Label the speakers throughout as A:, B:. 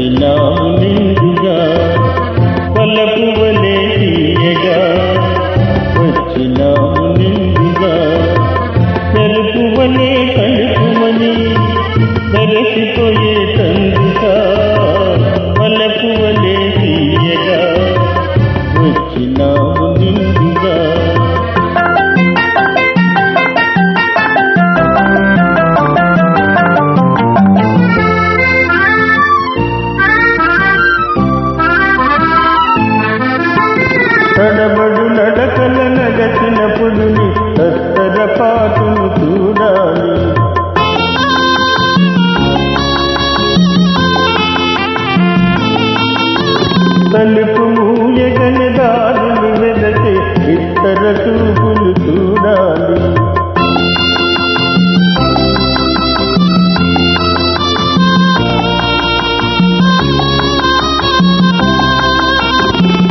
A: వచనాము నిండుగా పలకు వలే తీయగా వచ్చినాము నిండుగా మెరుపు వలే కలుపుమని మెరసిపోయే తండ్రిగా. నడకల నడచినప్పుడు తత్తర పాటును చూడాలి.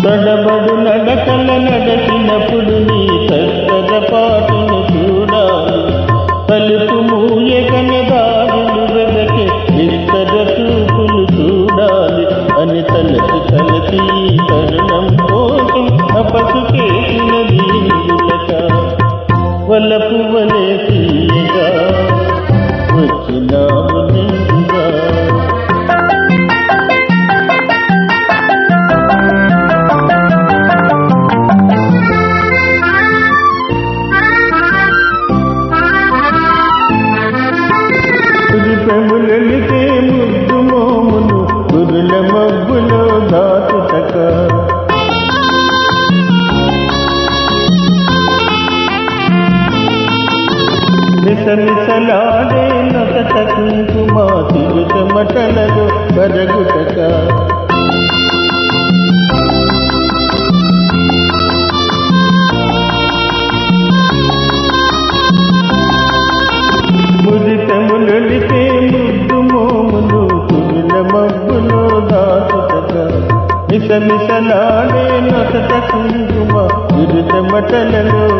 A: తడబడు నడకల నడచినప్పుడు నీ మిసమిసలాడే నొకట కుంకుమ తిరుత మటలలో బరగుటక. ముదితములొలికే ముద్దు మోములు కుమిల మబ్బులో దాచుటక. మిసమిసలాడే నొకట కుంకుమ తిరుత మటలలో